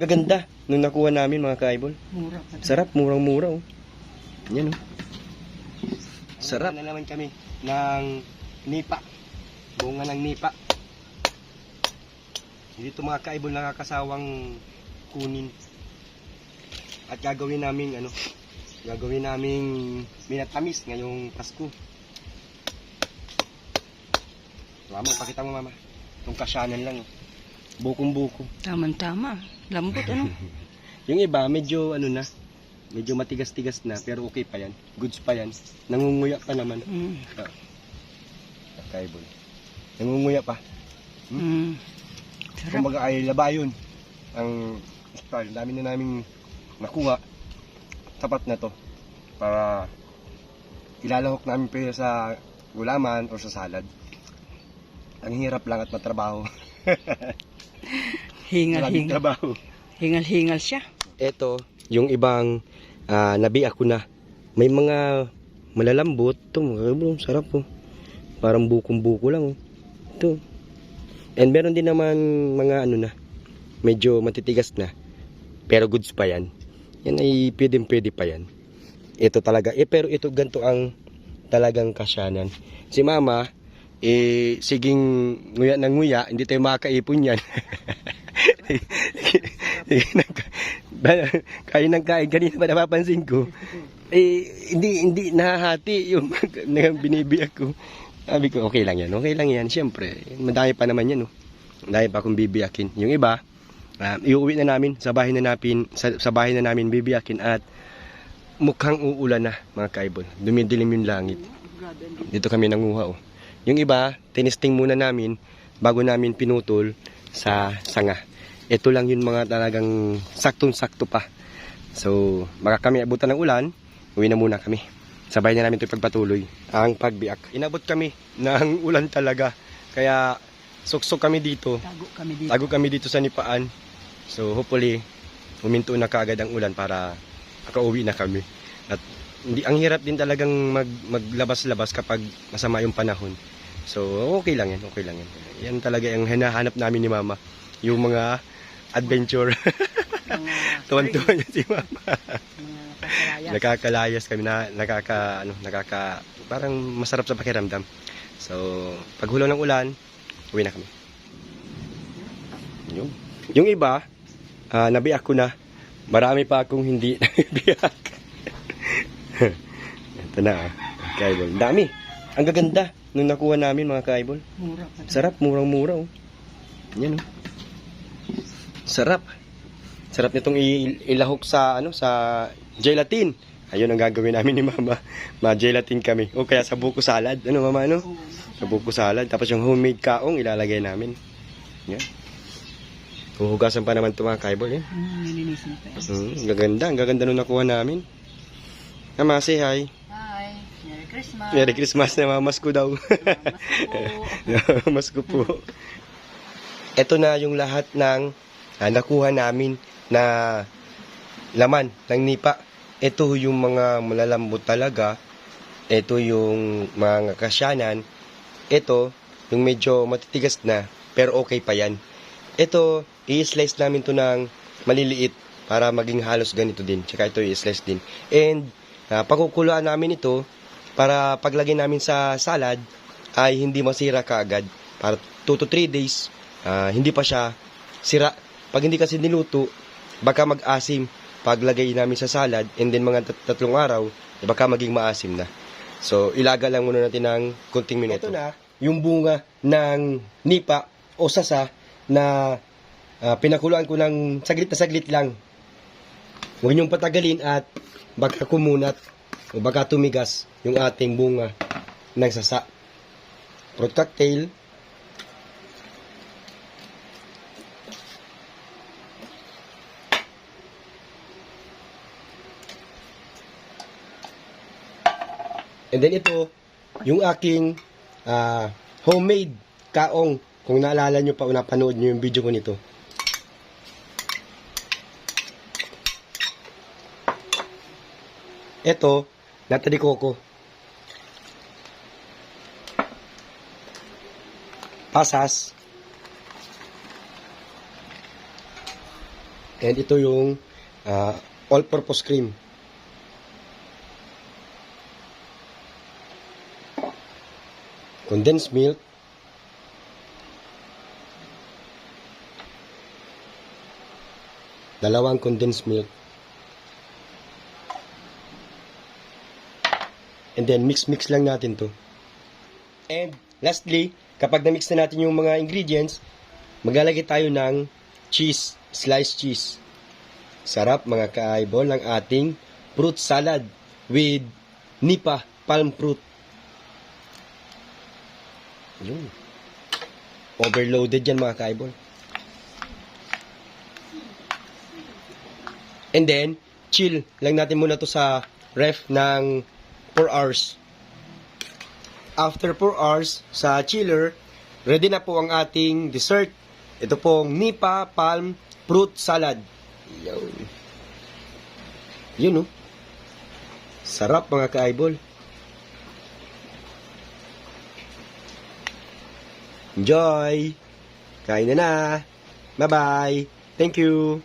Gaganda nung nakuha namin mga kaibol. Mura pa. Sarap, murang-mura oh. Yan oh. Sarap. Na naman kami ng nipa. Bunga ng nipa. Hindi ito mga kaibol nakakasawang kunin. At gagawin namin ano, gagawin namin minatamis ngayong Pasko. Mama, pakita mo mama. Itong kasyanan lang. oh. Bukong-buko. Tama-tama. Lambot ano? Yung iba, medyo ano na, medyo matigas-tigas na, pero okay pa yan. Goods pa yan. Nangunguya pa naman. Mm. Kaibol. Nangunguya pa. Mm. Sarap. Kumbaga ay labayon. Ang style, dami na naming nakuha. Tapat na to. Para ilalahok namin pa sa gulaman o sa salad. Ang hirap lang at matrabaho. Hingal-hingal. trabaho. Hingal-hingal siya. Ito, yung ibang ah, nabi ako na. May mga malalambot. Ito, mga kaibol, sarap po. Parang bukong-buko lang. Oh. Ito. And meron din naman mga ano na, medyo matitigas na. Pero goods pa yan. Yan ay pwedeng pwede pa yan. Ito talaga. Eh, pero ito ganito ang talagang kasyanan. Si mama, eh, siging nguya ng nguya, hindi tayo makakaipon yan. kain ng kain kanina pa napapansin ko eh hindi hindi nahahati yung binibiyak ko sabi ko okay lang yan okay lang yan syempre madami pa naman yan oh. madami pa akong bibiyakin yung iba ah, iuwi na namin sa bahay na namin sa, sa bahay na namin bibiyakin at mukhang uulan na mga kaibol dumidilim yung langit dito kami nanguha oh. Yung iba, tinisting muna namin bago namin pinutol sa sanga. Ito lang yung mga talagang saktong-sakto pa. So, baka kami abutan ng ulan, uwi na muna kami. Sabay na namin ito pagpatuloy ang pagbiak. Inabot kami ng ulan talaga. Kaya suksok kami dito. Tago kami dito. Tago kami dito sa Nipaan. So, hopefully, huminto na kaagad ang ulan para makauwi na kami. At hindi ang hirap din talagang mag, maglabas-labas kapag masama yung panahon. So, okay lang yan, okay lang yan. Yan talaga yung hinahanap namin ni Mama. Yung mga adventure. Mga Tuwan-tuwa niya si Mama. mga kasalayas. Nakakalayas kami na nakaka ano, nakaka parang masarap sa pakiramdam. So, pag hulo ng ulan, uwi na kami. Yung, yung iba, ah, nabiyak ko na. Marami pa akong hindi nabiyak. Ito na, ah. kaibol. Dami. Ang gaganda nung nakuha namin mga kaibol. Mura pa. Sarap, murang-mura oh. Yan oh. Sarap. Sarap nitong ilahok sa ano sa gelatin. Ayun ang gagawin namin ni Mama. Ma-gelatin kami. O kaya sa buko salad. Ano Mama ano? Sa buko salad. Tapos yung homemade kaong ilalagay namin. Yan. Huhugasan pa naman ito mga kaibol. Yan. Mm, nilinisin pa. Mm, ang gaganda. Ang gaganda nung nakuha namin. Mama, say. Hi. Christmas. Merry Christmas na mamas ko daw. Mas ko po. Ito na yung lahat ng ah, nakuha namin na laman ng nipa. Ito yung mga malalambot talaga. Ito yung mga kasyanan. Ito yung medyo matitigas na pero okay pa yan. Ito, i-slice namin to ng maliliit para maging halos ganito din. Tsaka ito i-slice din. And ah, pakukuluan namin ito para paglagay namin sa salad ay hindi masira kaagad. Para 2 to 3 days, ah, hindi pa siya sira. Pag hindi kasi niluto, baka mag-asim paglagay namin sa salad and then mga tat- tatlong araw, baka maging maasim na. So, ilaga lang muna natin ng kunting minuto. Ito na, yung bunga ng nipa o sasa na ah, pinakuluan ko ng saglit na saglit lang. Huwag niyong patagalin at baka kumunat o baka tumigas yung ating bunga ng sasa. Fruit cocktail. And then ito, yung aking ah, homemade kaong. Kung naalala nyo pa o napanood nyo yung video ko nito. Ito, nata de coco. Pasas. And ito yung ah, all-purpose cream. Condensed milk. Dalawang condensed milk. And then mix-mix lang natin to. And lastly, kapag na-mix na natin yung mga ingredients, maglalagay tayo ng cheese, sliced cheese. Sarap mga ka-eyeball ng ating fruit salad with nipa palm fruit. Yun. Overloaded yan mga ka-eyeball. And then, chill lang natin muna to sa ref ng 4 hours. After 4 hours sa chiller, ready na po ang ating dessert. Ito pong Nipa Palm Fruit Salad. Yun. Yun oh. Sarap mga ka-eyeball. Enjoy! Kain na na! Bye-bye! Thank you!